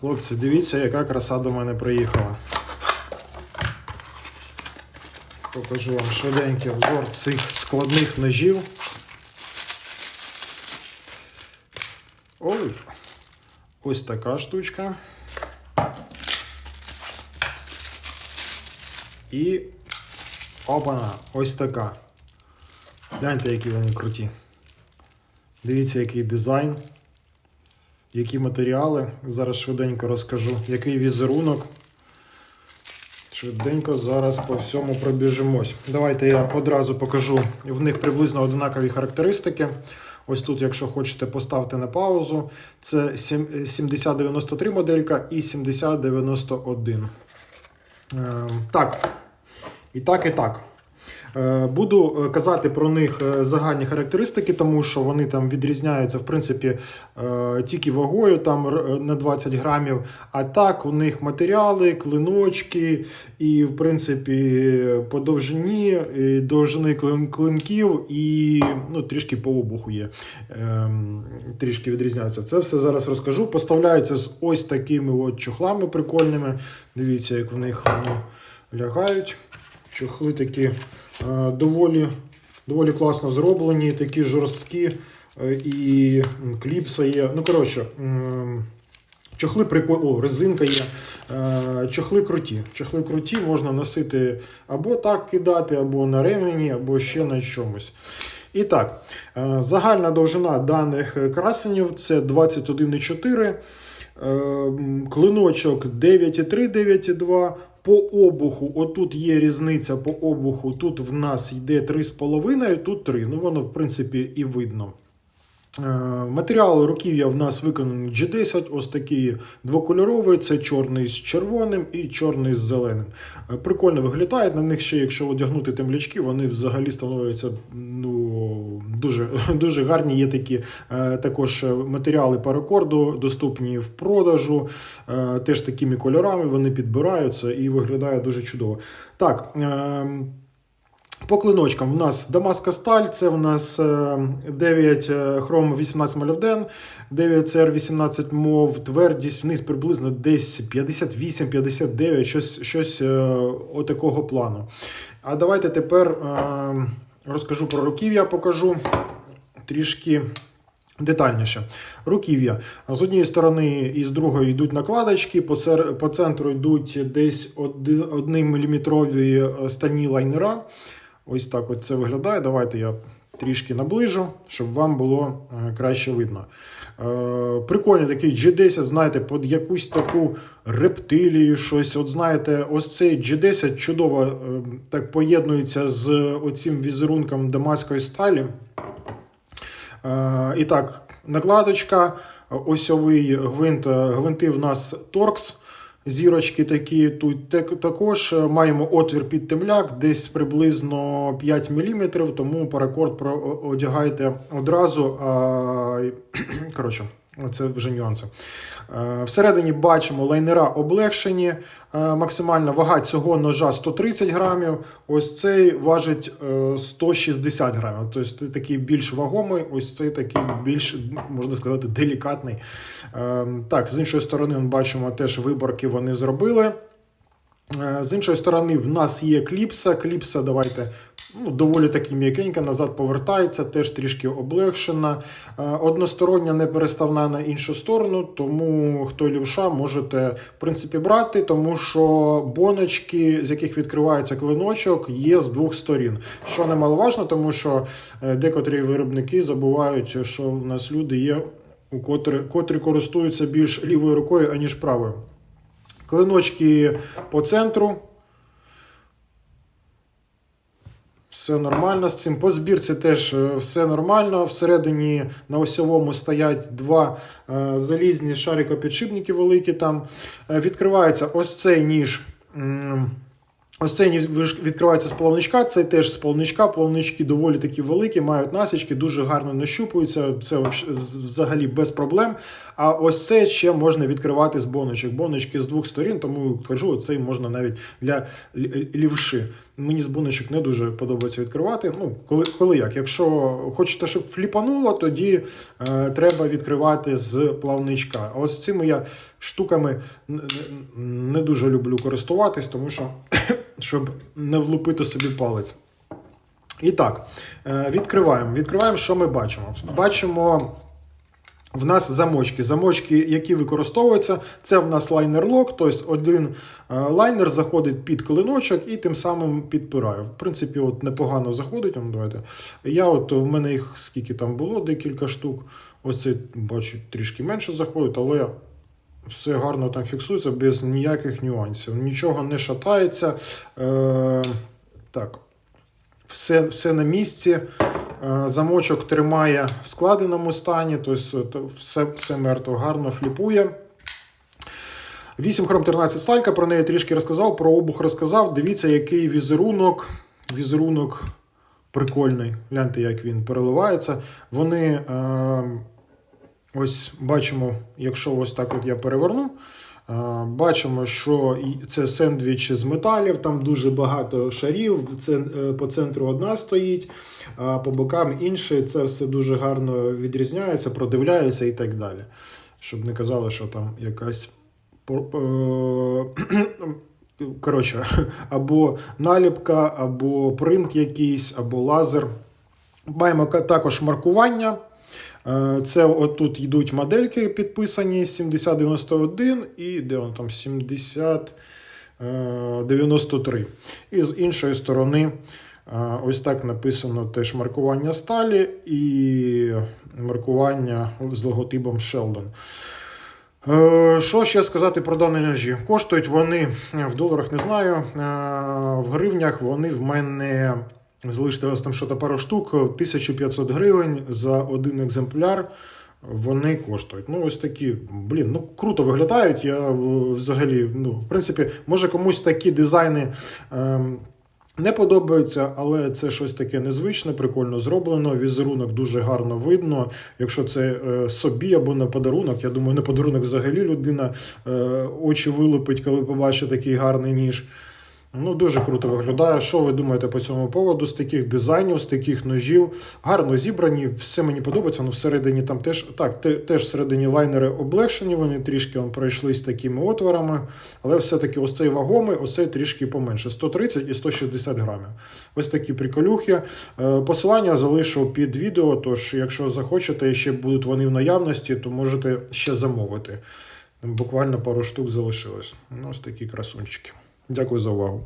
Хлопці, дивіться, яка краса до мене приїхала. Покажу вам швиденький обзор цих складних ножів. Ой, ось така штучка. І опана, ось така. Гляньте, які вони круті. Дивіться, який дизайн, які матеріали. Зараз швиденько розкажу, який візерунок. Швиденько зараз по всьому пробіжимось. Давайте я одразу покажу в них приблизно однакові характеристики. Ось тут, якщо хочете, поставте на паузу. Це 7093 моделька і 7091. Ем, Так. І так, і так. Е, Буду е, казати про них е, загальні характеристики, тому що вони там відрізняються в принципі тільки вагою там на 20 грамів. А так у них матеріали, клиночки, і в принципі по довжині, довжини клинків, і ну, трішки по обуху є. Ем, Трішки відрізняються. Це все зараз розкажу. Поставляються з ось такими от чохлами прикольними. Дивіться, як в них вони лягають. Чохли такі е, доволі, доволі класно зроблені, такі жорсткі е, і кліпса є. Ну, коротше, чохли прикольні. О, резинка є. Е, Чохли круті. Чохли круті, можна носити або так кидати, або на ремені, або ще на чомусь. І так, загальна довжина даних красенів це 21,4. Е, Клиночок 9,3, 9,2. По обуху, отут є різниця по обуху. Тут в нас йде 3,5, тут 3. Ну, воно, в принципі, і видно. Е, Матеріал руків'я в нас виконаний G10, ось такий двокольоровий, це чорний з червоним і чорний з зеленим. Е, Прикольно виглядають. На них ще, якщо одягнути темлячки, вони взагалі становляться ну, дуже, дуже гарні. Є такі е, також матеріали паракорду, доступні в продажу, теж такими кольорами вони підбираються і виглядає дуже чудово. Так. По клиночкам в нас Дамаска сталь, це в нас е, 9 е, хром 18 молівден, 9 cr 18 мов, твердість вниз приблизно десь 58-59, щось, щось е, отакого плану. А давайте тепер е, розкажу про руків'я, покажу трішки. Детальніше. Руків'я. З однієї сторони і з другої йдуть накладочки, по, сер... по центру йдуть десь 1 мм стальні лайнера. Ось так от це виглядає. Давайте я трішки наближу, щоб вам було е, краще видно. Е, Прикольний такий G10, знаєте, під якусь таку рептилію, щось. От знаєте, ось цей G10 чудово е, так поєднується з оцим візерунком дамаської сталі. І так, накладочка, осьовий гвинт, гвинти в нас торкс. Зірочки такі тут Так- також е, маємо отвір під темляк, десь приблизно 5 мм, тому паракорд одягайте одразу. Коротше, це вже нюанси. Е, Всередині бачимо лайнера облегшені. Е, Максимальна вага цього ножа 130 грамів. Ось цей важить е, 160 грамів. Тобто такий більш вагомий, ось цей такий більш, можна сказати, делікатний. Е, Так, з іншої сторони, ми бачимо теж виборки вони зробили. Е, З іншої сторони, в нас є кліпса. Кліпса, давайте ну, доволі таки м'якенька, назад повертається, теж трішки облегшена. Е, Одностороння не переставна на іншу сторону, тому хто лівша, можете в принципі брати, тому що боночки, з яких відкривається клиночок, є з двох сторін. Що немаловажно, тому що е, декотрі виробники забувають, що у нас люди є, у котрі, котрі користуються більш лівою рукою, аніж правою. Клиночки по центру. Все нормально з цим. По збірці теж е, все нормально. Всередині на осьовому стоять два е, залізні шарикопідшипники великі. Там Е, відкривається ось цей ніж. Ось цей відкривається з половничка, це теж з половничка. Половнички доволі такі великі, мають насічки, дуже гарно нащупуються. Це взагалі без проблем. А ось це ще можна відкривати з боночок. Боночки з двох сторін, тому кажу, цей можна навіть для лі- лівши. Мені з буночок не дуже подобається відкривати. Ну, коли, коли як? Якщо хочете, щоб фліпануло, тоді е, треба відкривати з плавничка. А ось цими я штуками не дуже люблю користуватись, тому що щоб не влупити собі палець. І так, е, відкриваємо. Відкриваємо, що ми бачимо. Бачимо. В нас замочки. Замочки, які використовуються, це в нас лайнер-лок, тобто один е, лайнер заходить під клиночок і тим самим підпирає. В принципі, от непогано заходить. Давайте. Я от, в мене їх скільки там було, декілька штук. Ось цей, бачу, трішки менше заходить, але все гарно там фіксується без ніяких нюансів. Нічого не шатається. Е, так, все, все на місці. Е, Замочок тримає в складеному стані, тобто все, все мертво, гарно фліпує. 8 хром 13 сталька, про неї трішки розказав, про обух розказав. Дивіться, який візерунок. Візерунок прикольний. Гляньте, як він переливається. Вони е, ось бачимо, якщо ось так от я переверну. Е, Бачимо, що це сендвіч з металів, там дуже багато шарів. Е, по центру одна стоїть, а по бокам інше. Це все дуже гарно відрізняється, продивляється і так далі. Щоб не казали, що там якась е, коротше, або наліпка, або принт якийсь, або лазер. Маємо також маркування. Е, Це отут йдуть модельки підписані 7091 і де воно там 7093. І з іншої сторони, е, ось так написано теж маркування сталі і маркування з логотипом Sheldon. Е, Що ще сказати про дані ножі? Коштують вони е, в доларах, не знаю. е, В гривнях вони в мене залишилось там що-то пару штук, 1500 гривень за один екземпляр. Вони коштують. Ну, ось такі, блін, ну круто виглядають. Я е, взагалі, ну, в принципі, може комусь такі дизайни. ем, не подобається, але це щось таке незвичне, прикольно зроблено. Візерунок дуже гарно видно. Якщо це е, собі або на подарунок, я думаю, на подарунок взагалі людина е, очі вилупить, коли побачить такий гарний ніж. Ну, дуже круто виглядає. Що ви думаєте по цьому поводу? З таких дизайнів, з таких ножів? Гарно зібрані, все мені подобається. Ну, всередині там теж так, теж всередині лайнери облегшені, вони трішки он, пройшли з такими отворами. Але все-таки ось цей вагомий, ось трішки поменше 130 і 160 грамів. Ось такі приколюхи. Е, Посилання залишу під відео. Тож, якщо захочете, і ще будуть вони в наявності, то можете ще замовити. Буквально пару штук залишилось. Ну, ось такі красунчики. Дякую за увагу.